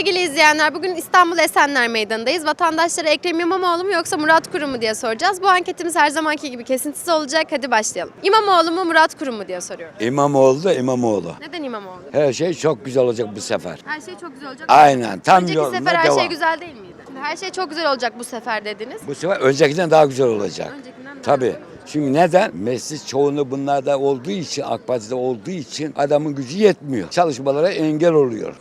Sevgili izleyenler bugün İstanbul Esenler Meydanı'ndayız. Vatandaşlara Ekrem İmamoğlu mu yoksa Murat Kurum mu diye soracağız. Bu anketimiz her zamanki gibi kesintisiz olacak. Hadi başlayalım. İmamoğlu mu Murat Kurum mu diye soruyorum. İmamoğlu da İmamoğlu. Neden İmamoğlu? Her şey çok güzel olacak bu sefer. Her şey çok güzel olacak. Aynen tam Önceki yolunda sefer her devam. şey güzel değil miydi? Şimdi her şey çok güzel olacak bu sefer dediniz. Bu sefer öncekinden daha güzel olacak. Öncekinden daha Tabii. güzel. Çünkü neden? Meclis çoğunluğu bunlarda olduğu için, AK Parti'de olduğu için adamın gücü yetmiyor. Çalışmalara engel oluyor.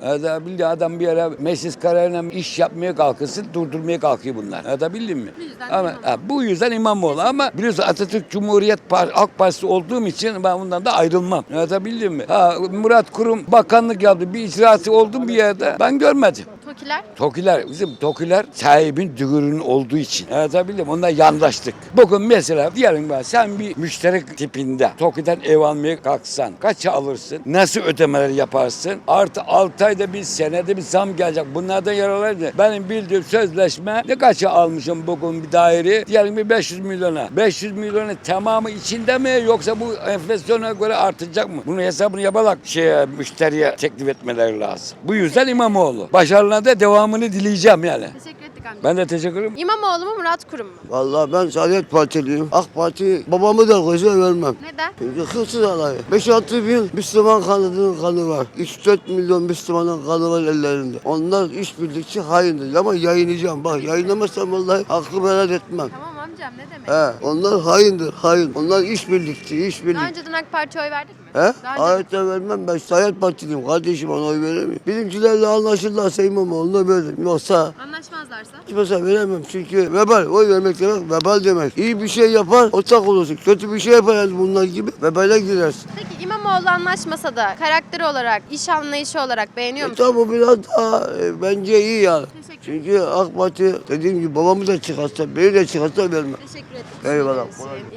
Bildi adam bir ara meclis kararıyla iş yapmaya kalkırsın, durdurmaya kalkıyor bunlar. Ada bildin mi? yüzden Ama ha, bu yüzden İmamoğlu ama biliyorsun Atatürk Cumhuriyet Par AK Partisi olduğum için ben bundan da ayrılmam. Ada bildin mi? Ha, Murat Kurum bakanlık yaptı. Bir icraatı oldu bir yerde? Ben görmedim. Tokiler. Tokiler, bizim Tokiler sahibin düğürünün olduğu için. Anlatabildim Onunla yandaştık. Bugün mesela diyelim ben sen bir müşterek tipinde Toki'den ev almaya kalksan kaça alırsın? Nasıl ödemeler yaparsın? Artı 6 ayda bir senede bir zam gelecek. Bunlardan yararlanır. Benim bildiğim sözleşme ne kaça almışım bugün bir daire? Diyelim bir 500 milyona. 500 milyonun tamamı içinde mi yoksa bu enflasyona göre artacak mı? Bunun hesabını yaparak şeye, müşteriye teklif etmeleri lazım. Bu yüzden İmamoğlu. Başarılarına da devamını dileyeceğim yani. Teşekkür ettik amca. Ben de teşekkür ederim. İmamoğlu mu Murat Kurum mu? Vallahi ben Saadet Partiliyim. AK Parti babamı da koysa vermem. Neden? Çünkü hırsız adayı. 5-6 bin Müslüman kanadının kanı var. 3-4 milyon Müslümanın kanı var ellerinde. Onlar işbirlikçi haindir ama yayınlayacağım. Bak yayınlamazsam vallahi hakkımı helal etmem. Tamam amcam ne demek? He, onlar haindir, hain. Onlar işbirlikçi, Daha işbirlik. önceden AK Parti'ye oy verdik mi? He? Hayatta vermem ben Saadet Partiliyim. Kardeşim ona oy veremiyorum. Bizimkilerle anlaşırlarsa İmamoğlu'na veririm. Yoksa Anlaşmazlarsa? Kimse veremem çünkü vebal, oy vermek demek vebal demek. İyi bir şey yapar, ortak olursun. Kötü bir şey yapar yani bunlar gibi vebale girersin. Peki İmamoğlu anlaşmasa da karakteri olarak, iş anlayışı olarak beğeniyor E, musun? tabi biraz daha e, bence iyi. Teşekkür Çünkü AK Parti dediğim gibi babamı da çıkarsa, beni de çıkarsa vermem. Teşekkür ederim. Eyvallah.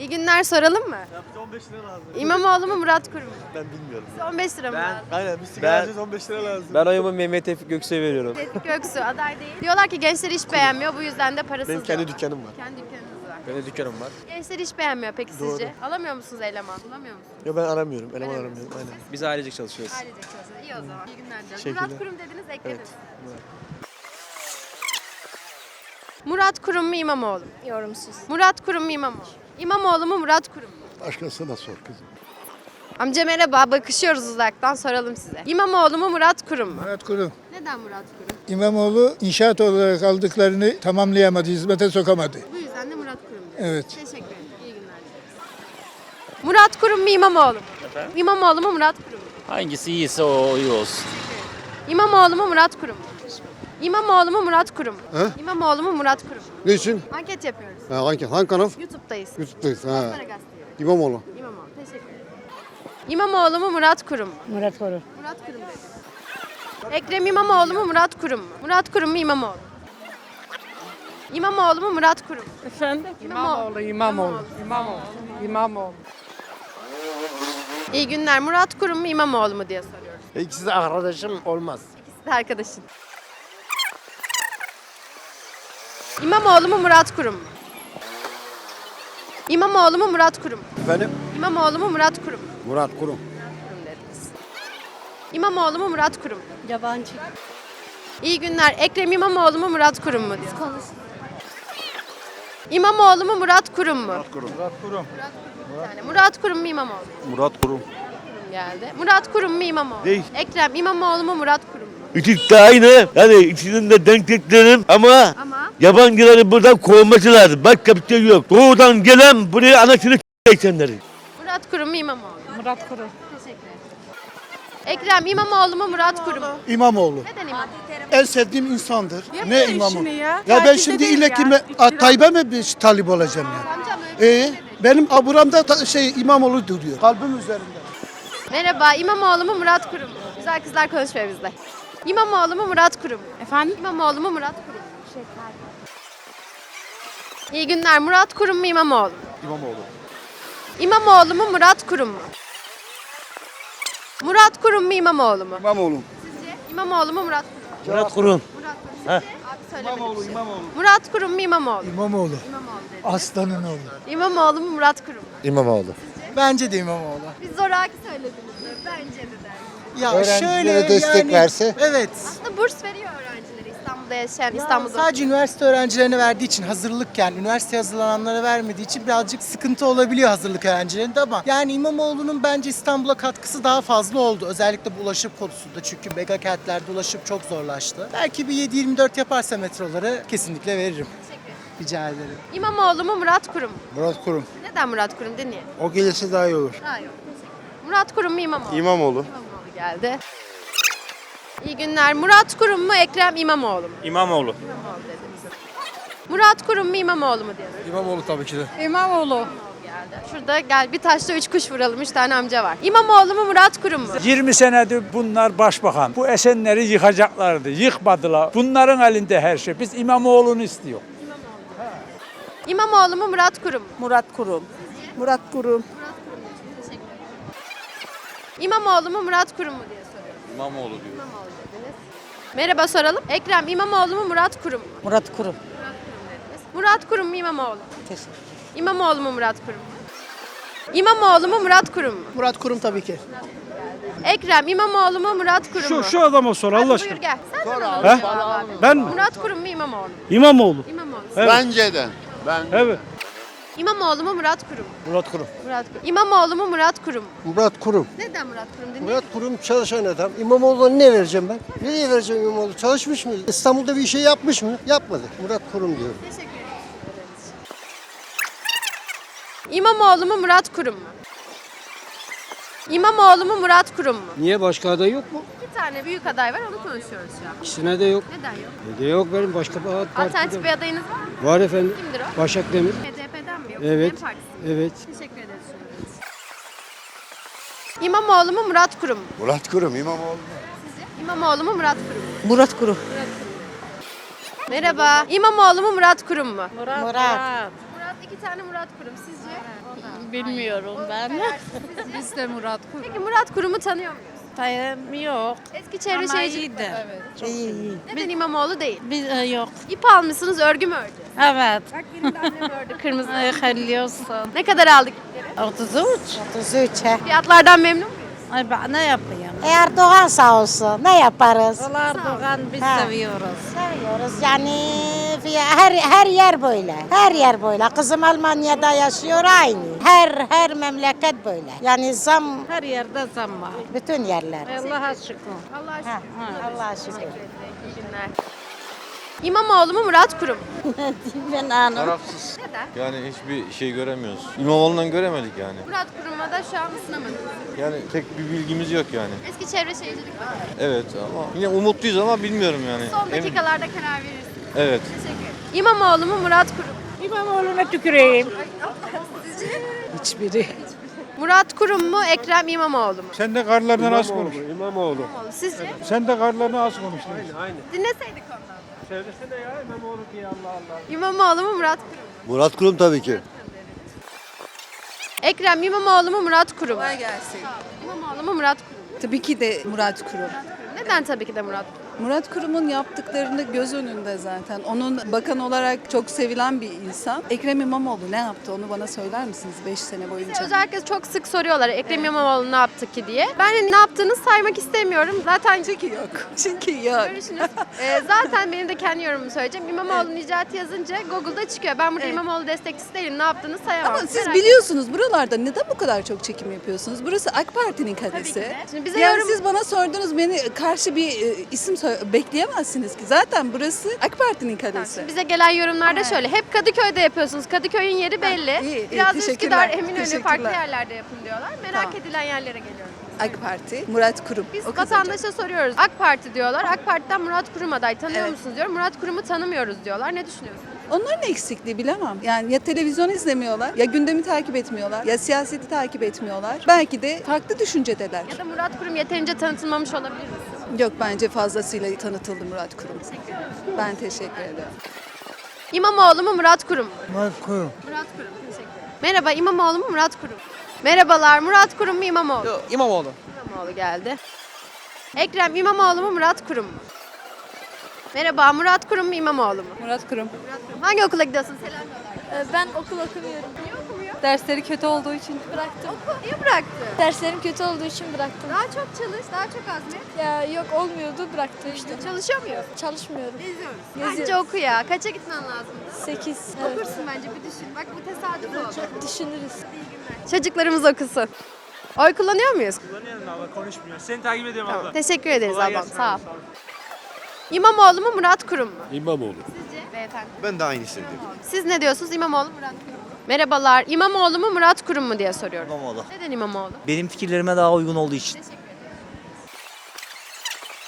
İyi günler soralım mı? 15 lira lazım. İmamoğlu mu Murat Kurum mu? Ben bilmiyorum. Size 15 lira mı lazım? Aynen bir sigara alacağız 15 lira lazım. Ben oyumu Mehmet Tevfik Göksu'ya veriyorum. Tevfik Göksu aday değil. Diyorlar ki gençler iş beğenmiyor bu yüzden de parasız Benim kendi diyorlar. dükkanım var. Kendi dükkanınız var. Benim dükkanım var. Gençler iş beğenmiyor peki Doğru. sizce? Alamıyor musunuz eleman? Bulamıyor musunuz? Yo ben aramıyorum. Eleman mi? aramıyorum. Aynen. Biz ailecek çalışıyoruz. Ailecek çalışıyor. İyi o zaman. İyi günler diliyorum. Teşekkürler. Murat Kurum dediniz eklediniz. Evet. Murat Kurum mu İmamoğlu mu? Yorumsuz. Murat Kurum mu İmamoğlu? İmamoğlu mu Murat Kurum mu? Başkasına sor kızım. Amca merhaba, bakışıyoruz uzaktan soralım size. İmamoğlu mu Murat Kurum mu? Murat Kurum. Neden Murat Kurum? İmamoğlu inşaat olarak aldıklarını tamamlayamadı, hizmete sokamadı. Bu yüzden de Murat Kurum. Evet. Teşekkür ederim. İyi günler dileriz. Murat Kurum mu İmamoğlu mu? İmamoğlu mu Murat Kurum mu? Hangisi iyiyse o iyi olsun. İmamoğlu mu Murat Kurum mu? İmamoğlu mu Murat Kurum mu? He? İmamoğlu mu Murat Kurum mu? Ne için? Anket yapıyoruz. Ha, hangi, hangi kanal? YouTube'dayız. YouTube'dayız. Ha. Para gazetesi. İmamoğlu. İmamoğlu. Teşekkür ederim. İmamoğlu mu Murat Kurum mu? Murat Koru. Murat Kurum dedi. Ekrem İmamoğlu mu Murat Kurum mu? Murat Kurum mu İmamoğlu? İmamoğlu mu Murat Kurum? Efendim? İmamoğlu. İmamoğlu. İmamoğlu. İmamoğlu. İyi günler. Murat Kurum mu İmamoğlu mu diye soruyoruz. İkisi de arkadaşım olmaz. İkisi de arkadaşın. İmamoğlu mu Murat Kurum mu? İmamoğlu mu Murat Kurum? Efendim? İmamoğlu mu Murat Kurum mu? Murat Kurum. Kurum dediniz. İmamoğlu mu Murat Kurum? Yabancı. İyi günler. Ekrem İmamoğlu mu Murat Kurum mu diye. İmamoğlu mu Murat Kurum mu? Murat Kurum. Murat Kurum. Yani Murat Kurum mu İmamoğlu? mu? Murat Kurum. Kurum geldi. Murat Kurum mu İmamoğlu? Değil. Ekrem İmamoğlu mu Murat Kurum? İkisi de aynı. Yani ikisinin de denkliklerim ama Ama yabancıları buradan kovması lazım. Başka bir şey yok. Doğudan gelen buraya anasını s**eysenleri. Murat Kurum İmamoğlu? mu? Murat Koru. Teşekkür ederim. Ekrem İmamoğlu mu Murat Kurum mu? İmamoğlu. Neden İmamoğlu? En sevdiğim insandır. ne İmamoğlu? ya. Ya ben şimdi ederim ille ya. kime A, Tayyip'e mi bir talip olacağım ya? Amcam öyle Ee, benim aburamda ta- şey İmamoğlu duruyor. Kalbim üzerinde. Merhaba İmamoğlu mu Murat Kurum mu? Güzel kızlar konuşmuyor bizle. İmamoğlu mu Murat Kurum? Efendim? İmamoğlu mu Murat Kurum mu? İyi günler. Murat Kurum mu İmamoğlu? mu? İmamoğlu. İmamoğlu mu Murat Kurum mu? Murat Kurum mu İmamoğlu mu? İmamoğlu. Sizce? İmamoğlu mu Murat Kurum mu? Murat Kurum. Murat Kurum. Sizce? Abi söylemedik. İmamoğlu, Murat Kurum mu İmamoğlu? mu? İmamoğlu. İmamoğlu dedi. Aslanın oğlu. İmamoğlu mu Murat Kurum mu? İmamoğlu. Bence de İmamoğlu. Biz zoraki söylediniz. de. Bence de. Ya Öğrencilere şöyle destek yani, verse. Evet. Aslında burs veriyor öğrencilere İstanbul'da yaşayan, Ya İstanbul'da. sadece üniversite öğrencilerine verdiği için hazırlıkken, üniversiteye hazırlananlara vermediği için birazcık sıkıntı olabiliyor hazırlık öğrencilerinde ama yani İmamoğlu'nun bence İstanbul'a katkısı daha fazla oldu. Özellikle bu ulaşım konusunda çünkü mega kentlerde ulaşım çok zorlaştı. Belki bir 7-24 yaparsa metroları kesinlikle veririm. Rica ederim. İmamoğlu mu Murat Kurum mu? Murat Kurum. Neden Murat Kurum değil niye? O gelirse daha iyi olur. Ha yok. Murat Kurum mu İmamoğlu? İmamoğlu. İmamoğlu geldi. İyi günler. Murat Kurum mu Ekrem İmamoğlu mu? İmamoğlu. İmamoğlu dediniz. Murat Kurum mu İmamoğlu mu diyorsunuz? İmamoğlu tabii ki de. İmamoğlu. Geldi. Şurada gel bir taşla üç kuş vuralım. Üç tane amca var. İmamoğlu mu Murat Kurum mu? 20 senedir bunlar başbakan. Bu Esenleri yıkacaklardı. Yıkmadılar. Bunların elinde her şey. Biz İmamoğlu'nu istiyor. İmamoğlu mu Murat Kurum mu? Murat Kurum. Murat Kurum. İmamoğlu mu Murat Kurum mu diye soruyorum. İmamoğlu diyor. İmamoğlu dediniz. Merhaba soralım. Ekrem İmamoğlu mu Murat Kurum mu? Murat Kurum. Murat Kurum mu İmamoğlu? mu? İmamoğlu mu Murat Kurum mu? İmamoğlu mu Murat Kurum mu? Murat Kurum tabii ki. Ekrem İmamoğlu mu Murat Kurum mu? Şu, şu adama sor Hadi Allah buyur aşkına. gel. Sen He? cevap abi. Ben mi? Murat Kurum mu İmamoğlu? mu? İmamoğlu. İmamoğlu. Evet. Bence de. Ben Evet. İmamoğlu mu Murat Kurum mu? Murat Kurum. Murat Kurum. İmamoğlu mu Murat Kurum mu? Murat Kurum. Neden Murat Kurum dinleyelim? Murat Kurum çalışan adam. İmamoğlu'na ne vereceğim ben? Nereye vereceğim İmamoğlu? Çalışmış mı? İstanbul'da bir şey yapmış mı? Yapmadı. Murat Kurum diyorum. Teşekkür ederim. İmamoğlu mu Murat Kurum mu? İmamoğlu mu Murat Kurum mu? Niye başka aday yok mu? Bir tane büyük aday var onu konuşuyoruz şu an. İkisine de yok. Neden yok? Ne de yok benim başka bir Alternatif bir adayınız var mı? Var efendim. Kimdir o? Başak Demir. Yok? Evet. Dem Partisi mi? Evet. Teşekkür ederiz. İmamoğlu mu Murat Kurum mu? Murat Kurum İmamoğlu. İmamoğlu mu Murat Kurum mu? Murat Kurum. Merhaba. İmamoğlu mu Murat Kurum mu? Murat. Murat iki tane Murat Kurum sizce? Bilmiyorum ben. Biz de Murat Kurum. Peki Murat Kurum'u tanıyor muyuz? Tayım yok. Eski çevre Ama şehircilik. iyiydi. İyi iyi. Neden İmamoğlu değil? Biz e, yok. İp almışsınız örgü mü ördü? Evet. Bak benim de annem ördü kırmızı. Ay. Ne kadar aldık ipleri? 33. 33 he. Fiyatlardan memnun muyuz? Ay ben ne yapayım? Erdoğan sağ olsun. Ne yaparız? Erdoğan biz Ha. seviyoruz. Seviyoruz yani her her yer böyle. Her yer böyle. Kızım Almanya'da yaşıyor aynı. Her her memleket böyle. Yani zam Her yerde zam var. bütün yerler. Allah'a şükür. Allah'a Ha, şükür. Allah'a şükür. İyi günler. İmamoğlu mu Murat Kurum? Ben anım. Tarafsız. Neden? Yani hiçbir şey göremiyoruz. İmamoğlu'ndan göremedik yani. Murat Kurum'a da şu an ısınamadınız. Yani tek bir bilgimiz yok yani. Eski çevre şehircilik var. Evet ama yine umutluyuz ama bilmiyorum yani. Son Emin- dakikalarda karar verirsiniz. Evet. Teşekkür ederim. İmamoğlu mu Murat Kurum? İmamoğlu'na tüküreyim. Hiçbiri. Murat Kurum mu Ekrem İmamoğlu mu? Sen de karlarından az konuş. İmamoğlu. İmamoğlu. Sizce? Sen de karlarını az konuş. Dinleseydik ondan. Söylesene ya İmamoğlu diye Allah Allah. İmamoğlu mu Murat Kurum mu? Murat Kurum tabii ki. Ekrem İmamoğlu mu Murat Kurum mu? gelsin. İmamoğlu mu Murat Kurum mu? Tabii ki de Murat Kurum. Neden tabii ki de Murat Kurum? Murat Kurum'un yaptıklarını göz önünde zaten. Onun bakan olarak çok sevilen bir insan. Ekrem İmamoğlu ne yaptı onu bana söyler misiniz 5 sene boyunca? Özellikle çok sık soruyorlar Ekrem İmamoğlu ne yaptı ki diye. Ben hani ne yaptığını saymak istemiyorum. Zaten Çünkü yok. Çünkü yok. Görüşünüz. Ee, zaten benim de kendi yorumumu söyleyeceğim. İmamoğlu icraatı yazınca Google'da çıkıyor. Ben burada Evet. İmamoğlu destekçisi değilim. Ne yaptığını sayamam. Ama siz Merak biliyorsunuz buralarda neden bu kadar çok çekim yapıyorsunuz? Burası AK Parti'nin kalesi. de. Şimdi bize yani yorum- siz bana sordunuz beni karşı bir e, isim sö- bekleyemezsiniz ki. Zaten burası AK Parti'nin kalesi. Bize gelen yorumlarda şöyle. Hep Kadıköy'de yapıyorsunuz. Kadıköy'ün yeri belli. iyi, iyi. Biraz Teşekkürler, Üsküdar, Eminönü teşekkürler. farklı yerlerde yapın diyorlar. Merak Tamam. edilen yerlere geliyoruz. AK Parti, Murat Kurum. Biz O kazanacak. vatandaşa soruyoruz. AK Parti diyorlar. AK Parti'den Murat Kurum aday. Tanıyor Evet. musunuz diyor. Murat Kurum'u tanımıyoruz diyorlar. Ne düşünüyorsunuz? Onların eksikliği bilemem. Yani ya televizyon izlemiyorlar, ya gündemi takip etmiyorlar, ya siyaseti takip etmiyorlar. Belki de farklı düşüncedeler. Ya da Murat Kurum yeterince tanıtılmamış olabilir mi? Yok bence fazlasıyla tanıtıldı Murat Kurum. Ben teşekkür ederim. İmamoğlu mu Murat Kurum mu? Murat Kurum. Murat Kurum. Teşekkür ederim. Merhaba İmamoğlu mu Murat Kurum? Merhabalar Murat Kurum mu İmamoğlu? mu? İmamoğlu. İmamoğlu geldi. Ekrem İmamoğlu mu Murat Kurum mu? Merhaba Murat Kurum mu İmamoğlu mu? Murat Kurum. Murat Kurum. Hangi okula gidiyorsun? Selam yollar. Ben okul okumuyorum. Dersleri kötü olduğu için bıraktım. Niye bıraktı? Derslerim kötü olduğu için bıraktım. Daha çok çalış, daha çok azmet. Ya yok olmuyordu bıraktım işte. Çalışıyor muyuz? Çalışmıyorum. Geziyoruz. Geziyoruz. Bence oku ya. Kaça gitmen lazım? 8. Okursun bence bir düşün. Bak bu tesadüf oldu. Düşünürüz. Çocuklarımız okusun. Oy kullanıyor muyuz? Kullanıyorum abla konuşmuyor. Seni takip ediyorum Tamam. Teşekkür ederiz Kolay ablam. gelsin Sağ ol. abla, İmamoğlu mu Murat Kurum mu? İmamoğlu. Sizce? Beyefendi. Ben de aynı hissediyorum. Siz ne diyorsunuz? İmamoğlu Murat Kurum? Merhabalar. İmamoğlu mu Murat Kurum mu diye soruyorum. İmamoğlu. Neden İmamoğlu? Benim fikirlerime daha uygun olduğu için.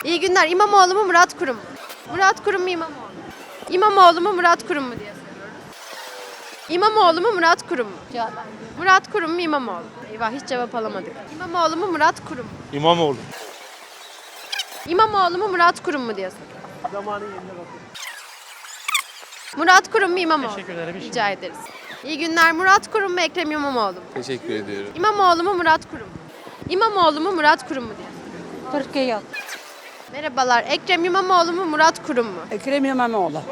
İyi günler. İmamoğlu mu Murat Kurum mu? Murat Kurum mu İmamoğlu? İmamoğlu mu Murat Kurum mu diye soruyoruz. İmamoğlu mu Murat Kurum mu? Murat Kurum mu İmamoğlu? mu? Eyvah hiç cevap alamadık. İmamoğlu mu Murat Kurum mu? İmamoğlu. İmamoğlu mu Murat Kurum mu diye soruyorum. Murat Kurum mu İmamoğlu? Teşekkür ederim. Rica ederiz. İyi günler. Murat Kurum mu Ekrem İmamoğlu mu? Teşekkür ediyorum. İmamoğlu mu Murat Kurum mu? İmamoğlu mu Murat Kurum mu diye. Türkiye Merhabalar. Ekrem İmamoğlu mu Murat Kurum mu? Ekrem İmamoğlu.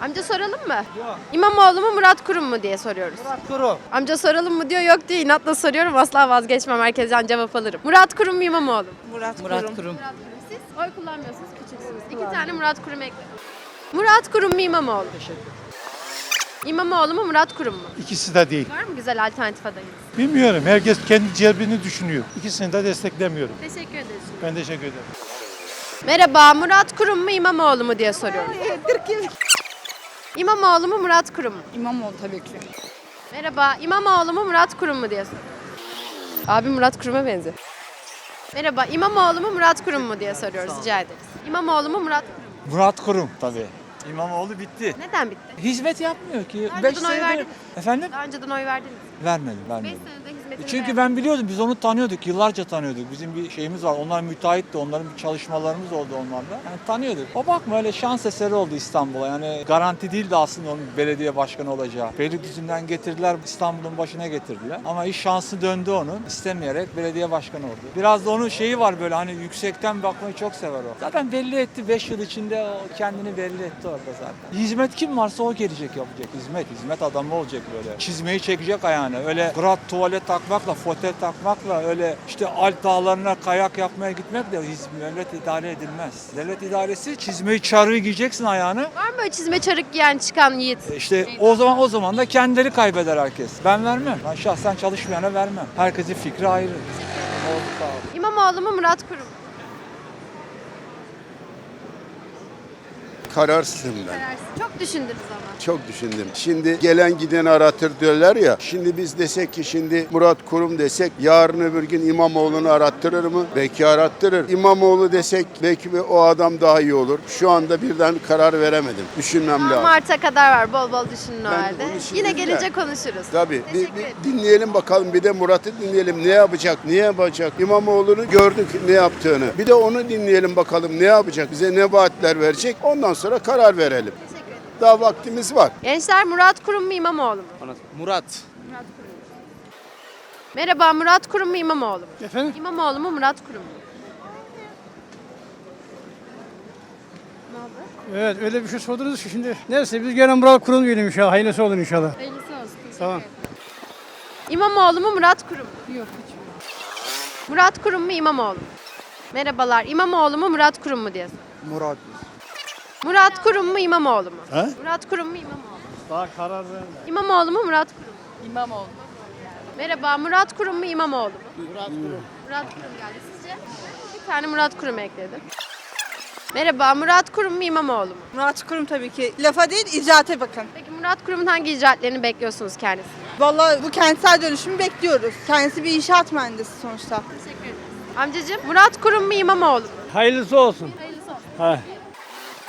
Amca soralım mı? Yok. İmamoğlu mu Murat Kurum mu diye soruyoruz. Murat Kurum. Amca soralım mı diyor yok diyor inatla soruyorum asla vazgeçmem herkesten cevap alırım. Murat Kurum mu İmamoğlu mu? Murat, Murat Kurum. Murat Kurum. Siz oy kullanmıyorsunuz küçüksünüz. İki tane Murat Kurum ekledim. Murat Kurum mu İmamoğlu? mu? İmamoğlu mu Murat Kurum mu? İkisi de değil. Var mı güzel alternatif adayınız? Bilmiyorum. Herkes kendi cebini düşünüyor. İkisini de desteklemiyorum. Teşekkür ederiz. Ben teşekkür ederim. Merhaba Murat Kurum mu İmamoğlu mu diye soruyorum. İmamoğlu mu Murat Kurum mu? İmamoğlu tabii ki. Merhaba İmamoğlu mu Murat Kurum mu diye soruyorum. Abi Murat Kurum'a benziyor. Merhaba İmamoğlu mu Murat Kurum mu diye soruyoruz rica ederiz. İmamoğlu mu Murat Kurum mu? Murat Kurum tabii. İmamoğlu bitti. Neden bitti? Hizmet yapmıyor ki. Daha Beş önceden oy senedir- verdiniz. Efendim? Daha önceden oy verdiniz. Vermedim, 5 vermedim. senede hizmetini Çünkü ben biliyordum, biz onu tanıyorduk, yıllarca tanıyorduk. Bizim bir şeyimiz var, onlar müteahhitti, onların bir çalışmalarımız oldu onlarla. Yani tanıyorduk. O bakma öyle şans eseri oldu İstanbul'a. Yani garanti değildi aslında onun belediye başkanı olacağı. Beylikdüzü'nden getirdiler, İstanbul'un başına getirdiler. Ama iş şansı döndü onun, istemeyerek belediye başkanı oldu. Biraz da onun şeyi var böyle hani yüksekten bakmayı çok sever o. Zaten belli etti, 5 yıl içinde o kendini belli etti orada zaten. Hizmet kim varsa o gelecek yapacak. Hizmet, hizmet adamı olacak böyle. Çizmeyi çekecek ayağına. Öyle grat tuvalet takmakla, fotel takmakla öyle işte Alp dağlarına kayak yapmaya gitmekle hiz- devlet idare edilmez. Devlet idaresi çizmeyi çarığı giyeceksin ayağını. Var mı böyle çizme çarık giyen çıkan yiğit? E İşte o zaman o zaman da kendileri kaybeder herkes. Ben vermem. Ben şahsen çalışmayana vermem. Herkesin fikri ayrı. Oldu sağ ol. İmamoğlu mu Murat Kurum mu? Kararsızım ben. Kararsız. Çok düşündünüz ama. Çok düşündüm. Şimdi gelen giden aratır diyorlar ya. Şimdi biz desek ki şimdi Murat Kurum desek yarın öbür gün İmamoğlu'nu arattırır mı? Belki arattırır. İmamoğlu desek belki o adam daha iyi olur. Şu anda birden karar veremedim. Düşünmem Daha lazım. Mart'a kadar var bol bol düşünün o Ben halde. Yine da. gelince konuşuruz. Tabii. Bir, Teşekkür bir ederim. dinleyelim bakalım. Bir de Murat'ı dinleyelim. Ne yapacak? Ne yapacak? İmamoğlu'nu gördük ne yaptığını. Bir de onu dinleyelim bakalım ne yapacak? Bize ne vaatler verecek? Ondan sonra karar verelim. Daha vaktimiz var. Gençler Murat Kurum mu İmamoğlu mu? Murat. Merhaba Murat Kurum mu İmamoğlu mu? Efendim? İmamoğlu mu Murat Kurum mu? Evet öyle bir şey sordunuz ki şimdi. Neyse biz gene Murat Kurum diyelim inşallah. Hayırlısı olur inşallah. Hayırlısı olsun. Tamam. İmamoğlu mu Murat Kurum mu? Yok hiç. Murat Kurum mu İmamoğlu mu? Merhabalar İmamoğlu mu Murat Kurum mu diye. Murat. Murat Kurum mu İmamoğlu mu? He? Murat Kurum mu İmamoğlu mu? Daha karar verme. İmamoğlu mu Murat Kurum mu? İmamoğlu. Merhaba Murat Kurum mu İmamoğlu mu? Murat Kurum. Murat Kurum geldi sizce? Bir tane Murat Kurum ekledim. Merhaba Murat Kurum mu İmamoğlu mu? Murat Kurum tabii ki. Lafa değil icraate bakın. Peki Murat Kurum'un hangi icraatlerini bekliyorsunuz kendisine? Vallahi bu kentsel dönüşümü bekliyoruz. Kendisi bir inşaat mühendisi sonuçta. Teşekkür ederim. Amcacığım Murat Kurum mu İmamoğlu mu? Hayırlısı olsun. Hayırlısı olsun. Ha.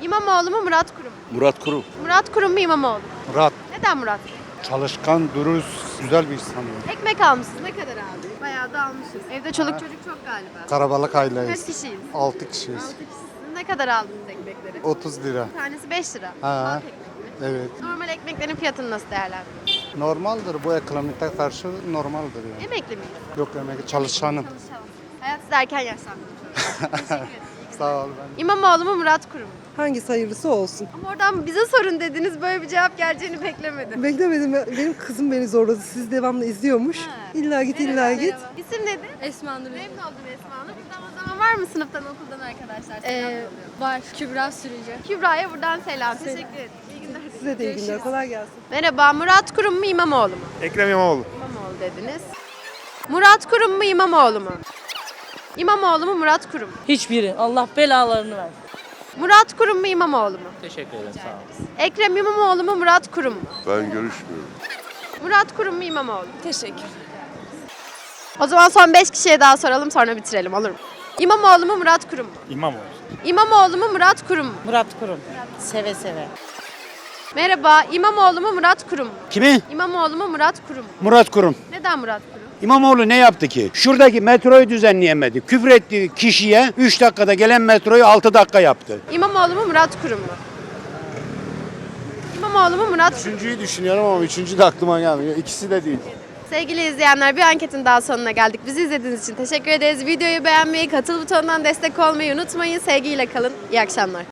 İmamoğlu mu Murat Kurum mu? Murat Kurum. Murat Kurum mu İmamoğlu mu? Murat. Neden Murat? Çalışkan, dürüst, güzel bir insan. Ekmek almışsınız. Ne kadar abi? Bayağı da almışız. Evde çoluk çocuk çok galiba. Karabalık Kaç aileyiz. kişiyiz? 6 kişiyiz. 6 kişisiniz. Ne kadar aldınız ekmekleri? 30 lira. Bir tanesi 5 lira. Ha. Halk ekmek mi? Evet. Normal ekmeklerin fiyatını nasıl değerlendiriyorsunuz? Normaldir bu ekonomide karşı normaldir yani. Emekli miyiz? Yok emek çalışanım. Çalışalım. Hayat sizi erken yaşlandırıyor. Teşekkür ederim. Sağ ol ben. İmamoğlu mu Murat Kurum mu? Hangisi hayırlısı olsun. Ama oradan bize sorun dediniz böyle bir cevap geleceğini beklemedim. Beklemedim. Benim kızım beni zorladı. Siz devamlı izliyormuş. İlla git illa git. Merhaba. İsim nedir? Esma Nur. Memnun oldum Esma Nur. O zaman var mı sınıftan okuldan arkadaşlar? Selam yolluyorum. Var. Kübra Sürücü. Kübra'ya buradan selam. Teşekkür ederim. İyi günler. Size de iyi günler. Kolay gelsin. Merhaba Murat Kurum mu İmamoğlu mu? Ekrem İmamoğlu. İmamoğlu dediniz. Murat Kurum mu İmamoğlu mu? İmamoğlu mu Murat Kurum mu? Hiçbiri. Allah belalarını ver. Murat Kurum mu İmamoğlu mu? Teşekkür ederim. Sağ olun. Ekrem İmamoğlu mu Murat Kurum mu? Ben görüşmüyorum. Murat Kurum mu İmamoğlu mu? Teşekkür. O zaman son 5 kişiye daha soralım sonra bitirelim olur mu? İmamoğlu mu Murat Kurum mu? İmamoğlu. İmamoğlu mu Murat Kurum mu? Murat Kurum. Seve seve. Merhaba İmamoğlu mu Murat Kurum mu? Kimi? İmamoğlu mu Murat Kurum mu? Murat Kurum. Neden Murat Kurum? İmamoğlu ne yaptı ki? Şuradaki metroyu düzenleyemedi. Küfür ettiği kişiye 3 dakikada gelen metroyu 6 dakika yaptı. İmamoğlu mu Murat Kurum mu? İmamoğlu mu Murat Kurum? Üçüncüyü düşünüyorum ama üçüncü de aklıma gelmiyor. İkisi de değil. Sevgili izleyenler bir anketin daha sonuna geldik. Bizi izlediğiniz için teşekkür ederiz. Videoyu beğenmeyi, katıl butonundan destek olmayı unutmayın. Sevgiyle kalın. İyi akşamlar.